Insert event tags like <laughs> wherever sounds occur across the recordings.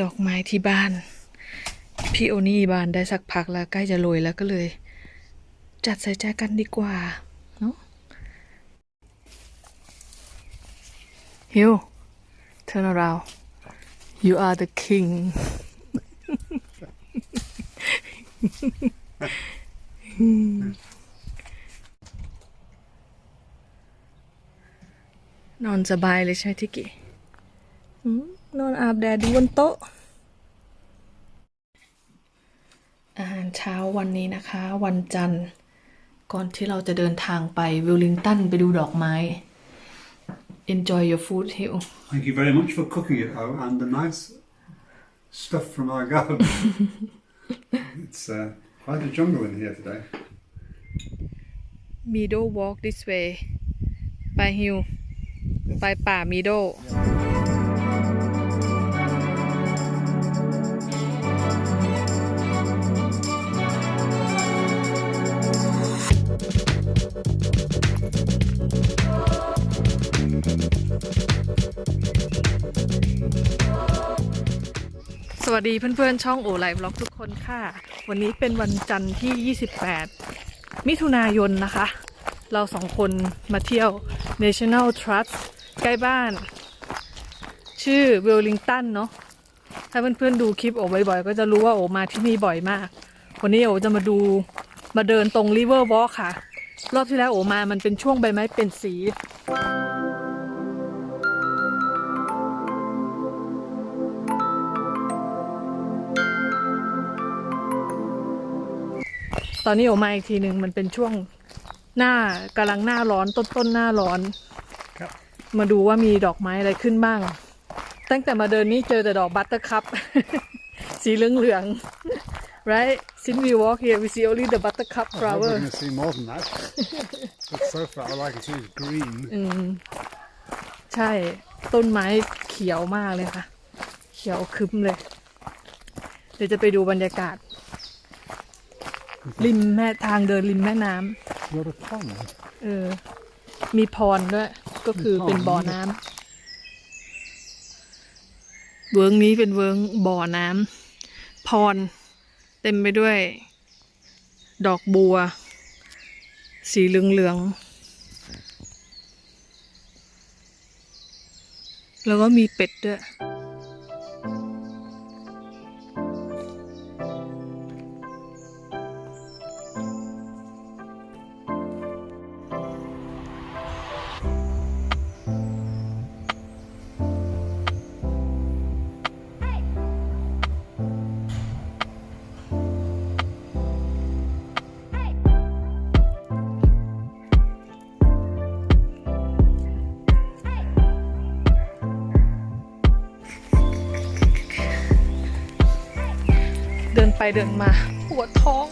ดอกไม้ที่บ้าน พี่โอนี่บานได้สักพักแล้วใกล้จะโรยแล้วก็เลย จัดใส่ใจกันดีกว่าเนาะฮิว turn around you are the king นอนสบายเลยใช่ไหมทิกกี้หืม นอนอาบแดดดูบนโต๊ะ อาหารเช้าวันนี้นะคะ วันจันทร์ ก่อนที่เราจะเดินทางไปวิลลิงตันไปดูดอกไม้ enjoy your food Hill Thank you very much for cooking it, oh, and the nice stuff from our garden. it's uh, quite a jungle in here today. Meadow walk this way ไปฮิวไปป่ามีโดส วัสดีเพื่อนๆ ช่องโอไลฟ์บล็อกทุกคนค่ะ วันนี้เป็นวันจันทร์ที่ 28 มิถุนายนนะคะ เราสองคนมาเที่ยว National Trust ใกล้บ้าน ชื่อเวลลิงตันเนาะถ้าเพื่อนๆดูคลิปโอบ่อยๆ ก็จะรู้ว่าโอมาที่นี่บ่อยมาก วันนี้โอจะมาดูมาเดินตรง River Walk ค่ะ รอบที่แล้วโอมามันเป็นช่วงใบไม้เป็นสี อนนี้ออกมาอีกทีหนึ่งมันเป็นช่วงหน้ากำลังหน้าร้อนต้นต้นๆหน้าร้อนครับ มาดูว่ามีดอกไม้อะไรขึ้นบ้าง ตั้งแต่มาเดินนี้เจอแต่ดอกบัตเตอร์คัพสีเหลืองเหลืองๆ right since we walk here we see only the buttercup I hope we're flower going to see more than that. but so far, all I can see is green. อืมใช่ต้นไม้เขียวมากเลยค่ะ เขียวคึ้มเลย เดี๋ยวจะไปดูบรรยากาศ ริมแม่ทางเดินริมแม่น้ำ What a pond. เออ มีพรด้วย ก็คือเป็นบ่อน้ำเวิร์งนี้เป็นเวิร์งบ่อน้ำพร เต็มไปด้วย ดอกบัว สีเหลืองๆ แล้วก็มีเป็ดด้วย ไปเดินมาปวดท้อง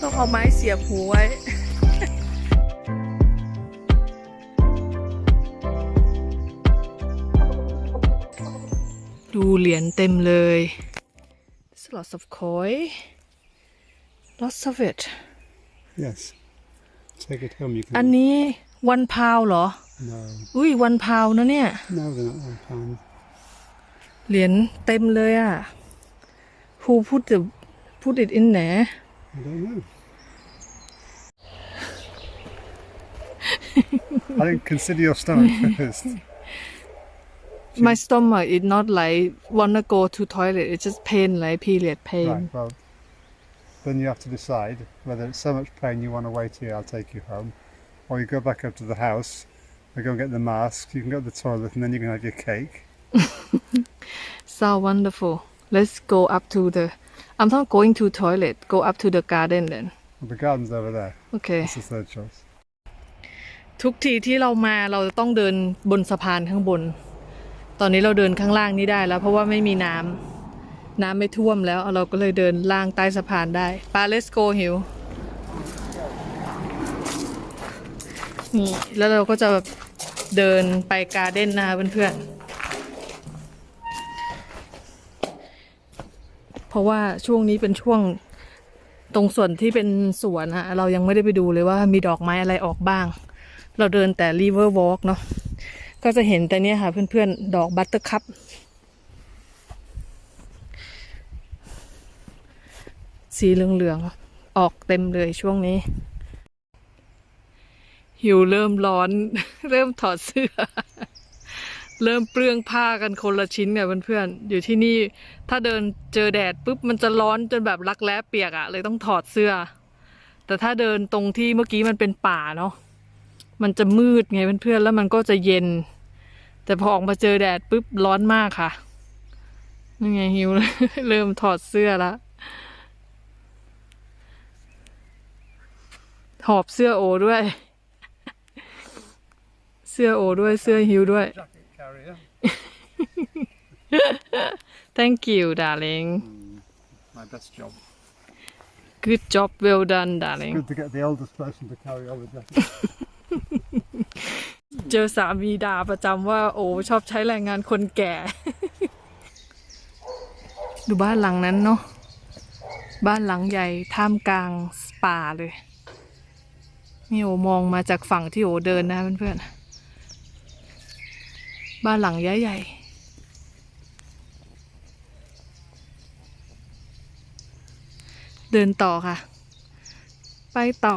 ต้องเอาไม้เสียบหูไว้ดูเหรียญเต็มเลย There's lots of koi lots of it Yes. Take it home. You อัน can. นี้วันพาวเหรอ No, อุ้ยวันพาวนะเนี่ย no, they're not one pound. เหรียญเต็มเลยอะ Who put the put it in there I don't know. <laughs> I think consider your stomach <laughs> first. My stomach is not like wanna go to toilet. It's just pain, like period pain. Right, well, then you have to decide whether it's so much pain you want to wait here, I'll take you home, or you go back up to the house, we go and get the mask, you can go to the toilet, and then you can have your cake. <laughs> So wonderful. Let's go up to the. I'm not going to toilet. Go up to the garden then. Well, the garden's over there. Okay. That's the third choice. ทุกทีที่เรามาเราจะต้องเดินบนสะพานข้างบน ตอนนี้เราเดินข้างล่างนี้ได้แล้ว เพราะว่าไม่มีน้ำน้ำไม่ท่วมแล้ว เราก็เลยเดินล่างใต้สะพานได้ปา let's go หิวนี่แล้วเราก็จะแบบเดินไปการ์เด้นนะคะเพื่อนๆ เพราะว่าช่วงนี้เป็นช่วงตรงส่วนที่เป็นสวนฮะเรายังไม่ได้ไปดูเลยว่ามีดอกไม้อะไรออกบ้าง เราเดินแต่ river walk เนาะก็จะเห็นแต่เนี้ยค่ะ เพื่อนๆ ดอกบัตเตอร์คัพสีเหลืองๆ ออกเต็มเลยช่วงนี้ หิวเริ่มร้อน เริ่มถอดเสื้อ เริ่มเปลื้องผ้ากันคนละชิ้นเนี่ยเพื่อนๆอยู่ที่นี่ถ้าเดินเจอแดดปุ๊บมันจะร้อนจนแบบรักแร้เปียกอะเลยต้องถอดเสื้อ แต่ถ้าเดินตรงที่เมื่อกี้มันเป็นป่าเนาะมันจะมืดไงเพื่อนๆแล้วมันก็จะเย็น แต่พอออกมาเจอแดดปุ๊บร้อนมากค่ะนี่ไงหิวเริ่มถอดเสื้อล้วถอบเสื้อโอด้วย เสื้อโอด้วยเสื้อหิวด้วย thank you darling My best job. good job well done darling Good to get the oldest person to carry all the jackets. เจอสามีด่าประจำว่า โอ้ชอบใช้แรงงานคนแก่ ดูบ้านหลังนั้นเนาะบ้านหลังใหญ่ท่ามกลางป่าเลย นี่โอมองมาจากฝั่งที่โอเดินนะเพื่อนๆบ้านหลังใหญ่ๆ เดินต่อค่ะ ไปต่อ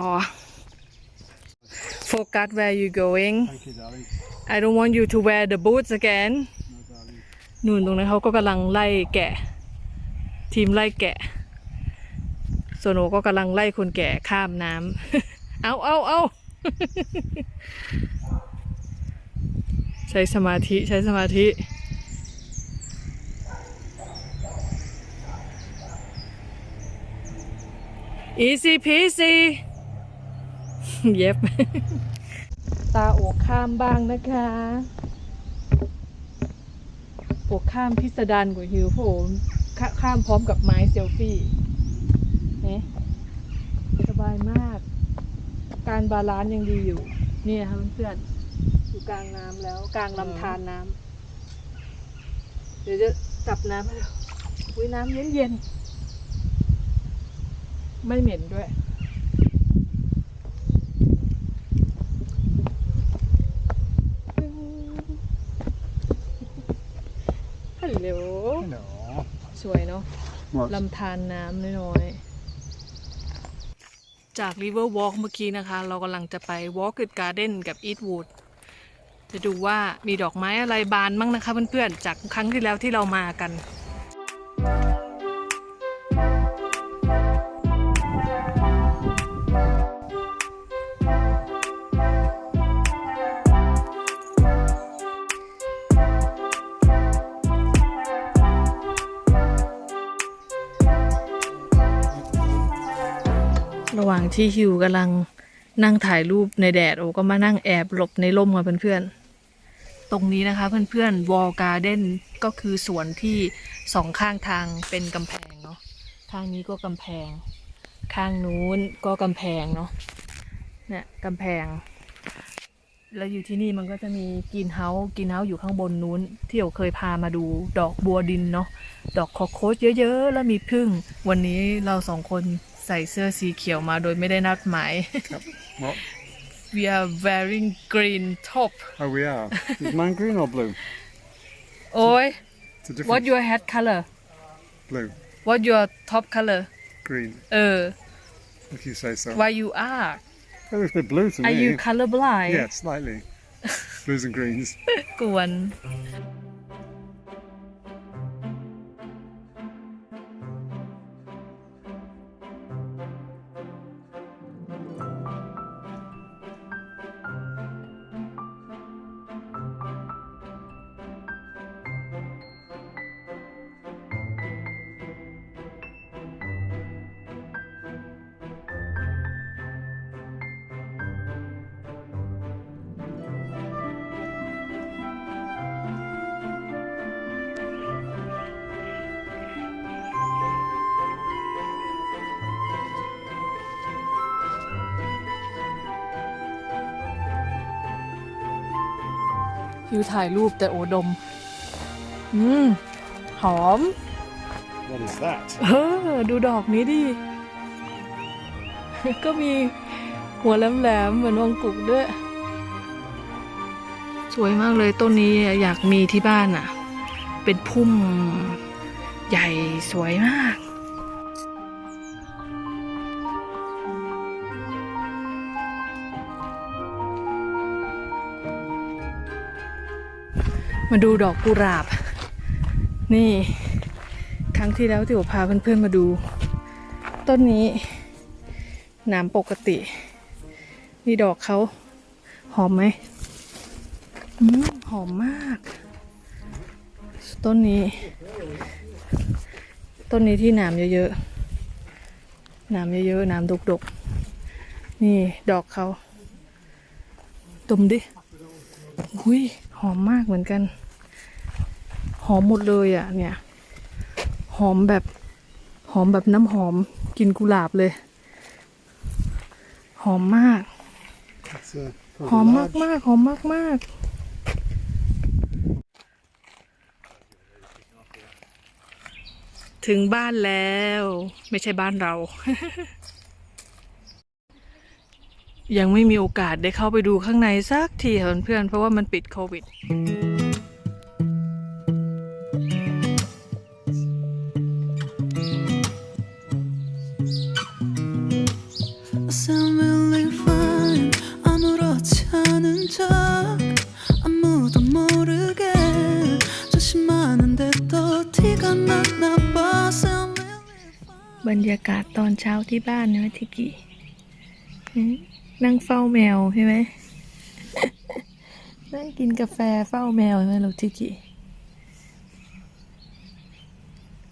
Focus where you going Thank you, darling. I don't want you to wear the boots again No, darling. นู่นตรงนั้นเขาก็กำลังไล่แกะ ทีมไล่แกะส่วนโอก็กำลังไล่คนแก่ข้ามน้ำเอาเอาเอาใช้สมาธิใช้สมาธิ easy peasy เย็บ ตาโอข้ามบ้างนะคะโอ้ข้ามพิสดารกว่าฮิวโอ้โหข้าข้ามพร้อมกับไม้เซลฟี่เนี่ยสบายมาก การบาลานซ์ยังดีอยู่ นี่นะคะเพื่อนๆอยู่กลางน้ำแล้วกลางลำธารน้ำเดี๋ยวจะจับน้ำให้ดูอุ้ยน้ำเย็นเย็นๆ ไม่เหม็นด้วยฮัลโหล Hello. สวยเนาะ What? ลำธารน้ำน้อยๆ จาก River Walk เมื่อกี้นะคะ เรากำลังจะไป Walk Garden กับ Eatwood จะดูว่ามีดอกไม้อะไรบานมั่งนะคะเพื่อนๆ จากครั้งที่แล้วที่เรามากัน ที่ฮิวกำลังนั่งถ่ายรูปในแดดโอก็มานั่งแอบหลบในร่มกับเพื่อนๆ ตรงนี้นะคะเพื่อนๆวอลการ์เด้นก็คือสวนที่สองข้างทางเป็นกำแพงเนาะข้างนี้ก็กำแพง ข้างนู้นก็กำแพงเนาะเนี่ยกำแพง แล้วอยู่ที่นี่มันก็จะมีกรีนเฮาส์กรีนเฮาส์อยู่ข้างบนนู้น ที่เราเคยพามาดูดอกบัวดินเนาะดอกคอโคสเยอะๆ แล้วมีพึ่ง วันนี้เราสองคน ใส่เสื้อสีเขียวมาโดยไม่ได้นัดหมาย What? we are wearing green top Oh, we are. Is mine green or blue? โอ้ย It's a different what your hat color blue. what your top color Green. เออ If you say so. why you are They look a bit blue to are me. you color blind Yeah, slightly. Blues and greens. กวน ฮิวถ่ายรูปแต่โอดม อืม หอม What is that? เออ ดูดอกนี้ดิ ก็มีหัวแหลมๆ เหมือนวงกุกด้วย สวยมากเลยต้นนี้อยากมีที่บ้านอะ เป็นพุ่มใหญ่สวยมาก มาดูดอกกุหลาบ นี่ ครั้งที่แล้วที่ผมพาเพื่อนๆมาดู ต้นนี้หนามปกติ นี่ดอกเขาหอมไหมอืมหอมมาก ต้นนี้ ต้นนี้ที่หนามเยอะๆหนามเยอะๆหนามดกๆ นี่ดอกเขาดมดิหุย อมมากเหมือนกัน หอมหมดเลยอะ เนี่ย หอมแบบ หอมแบบน้ำหอมกลินกุหลาบเลย หอมมาก It's, uh, หอมมากมากๆหอมมากมากๆถึงบ้านแล้ว ไม่ใช่บ้านเรา ยังไม่มีโอกาสได้เข้าไปดูข้างในสักทีเพื่อนๆเพราะว่ามันปิดโควิดบรรยากาศตอนเช้าที่บ้านเนอะทิกิ นั่งเฝ้าแมวใช่ไหมนั่งกินกาแฟเฝ้าแมวใช่ไหมลูกทิกิ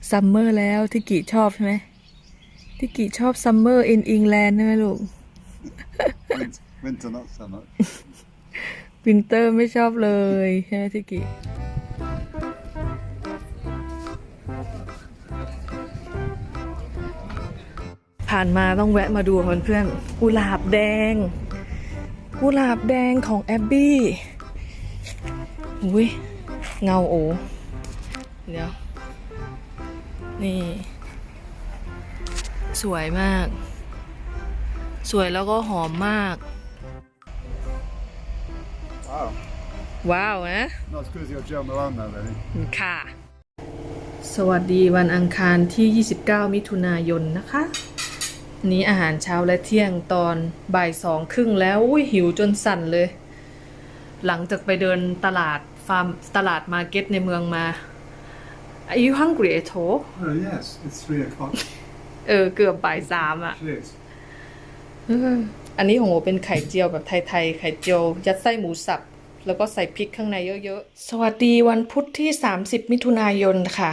ซัมเมอร์แล้วทิกิชอบใช่ไหมทิกิชอบซัมเมอร์อินอิงแลนด์ใช่ไหมลูก winter, winter, not summer. วินเตอร์ไม่ชอบเลยใช่ไหมทิกิ ผ่านมาต้องแวะมาดูเพื่อนๆกุหลาบแดง กุหลาบแดงของแอบบี้อุ้ยเงาโอเดี๋ยว นี่ สวยมาก สวยแล้วก็หอมมาก Wow. ว้าวนะ Not as good as your Joe Malone though, really. ค่ะ สวัสดีวันอังคารที่ 29 มิถุนายนนะคะ นี้อาหารเช้าและเที่ยงตอนบ่ายสองครึ่งแล้วอุ้ยหิวจนสั่นเลย หลังจากไปเดินตลาดฟาร์มตลาดมาร์เก็ตในเมืองมา Are you hungry at all Oh, yes, it's three o'clock. เออเกือบบ่ายสามอะ Cheers. เอออันนี้ของโอเป็นไข่เจียวแบบไทยๆ ไข่เจียว ยัดไส้หมูสับ แล้วก็ใส่พริกข้างในเยอะๆ สวัสดีวันพุธที่ 30 มิถุนายนค่ะ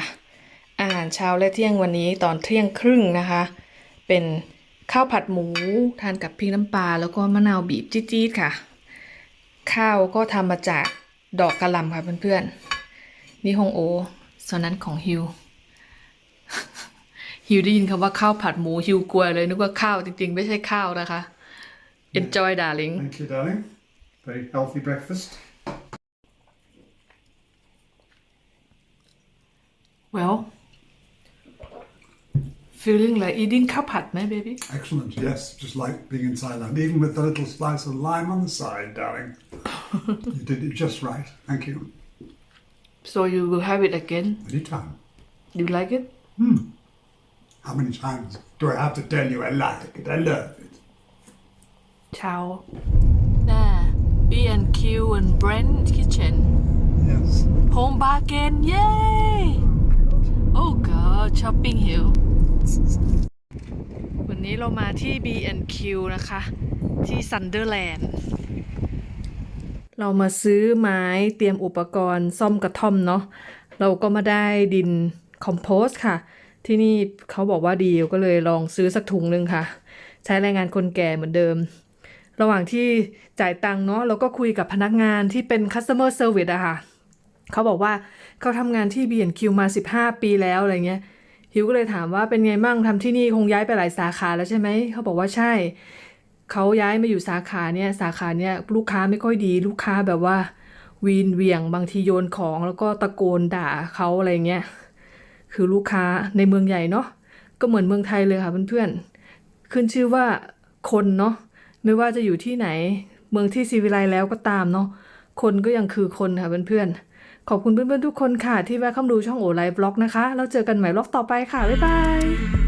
อาหารเช้าและเที่ยงวันนี้ตอนเที่ยงครึ่งนะคะ เป็น ข้าวผัดหมูทานกับพริกน้ำปลาแล้วก็มะนาวบีบจี๊ดๆค่ะ ข้าวก็ทำมาจากดอกกระหล่ำค่ะเพื่อนๆนี่ของโอส่วนนั้นของฮิวฮิวได้ยินคำว่าข้าวผัดหมูฮิวกลัวเลยนึกว่าข้าวจริงๆ ไม่ใช่ข้าวนะคะ enjoy darling Thank you, darling. Very healthy breakfast. well feeling like eating cow my baby? Excellent, yes, just like being in Thailand, even with the little slice of lime on the side, darling. <laughs> you did it just right, thank you. So you will have it again? Anytime. You like it? Hmm. How many times do I have to tell you I like it? I love it. Ciao. There, B&Q and Brent Kitchen. Yes. Home bargain, yay! Oh god, oh god shopping here. วันนี้เรามาที่ B&Q นะคะ ที่ Sunderland เรามาซื้อไม้เตรียมอุปกรณ์ซ่อมกระท่อมเนาะเราก็มาได้ดินคอมโพสต์ค่ะ ที่นี่เขาบอกว่าดีก็เลยลองซื้อสักถุงหนึ่งค่ะ ใช้แรงงานคนแก่เหมือนเดิม ระหว่างที่จ่ายตังค์เนาะเราก็คุยกับพนักงานที่เป็น customer service อะค่ะเขาบอกว่าเขาทำงานที่ B&Q มา 15 ปีแล้วอะไรเงี้ย ฮิวก็เลยถามว่าเป็นไงมั่งทำที่นี่คงย้ายไปหลายสาขาแล้วใช่ไหมเขาบอกว่าใช่เขาย้ายมาอยู่สาขาเนี่ยสาขาเนี่ยลูกค้าไม่ค่อยดี ลูกค้าแบบว่าวีนเวียงบางทีโยนของแล้วก็ตะโกนด่าเขาอะไรเงี้ยคือลูกค้าในเมืองใหญ่เนาะก็เหมือนเมืองไทยเลยค่ะเพื่อนๆขึ้นชื่อว่าคนเนาะไม่ว่าจะอยู่ที่ไหน เมืองที่ซีวิไลแล้วก็ตามเนาะคนก็ยังคือคนค่ะเพื่อนๆ ขอบคุณเพื่อนๆทุกคนค่ะ ที่แวะเข้ามาดูช่องโอไลฟ์บล็อกนะคะ แล้วเจอกันใหม่บล็อกต่อไปค่ะ บ๊ายบาย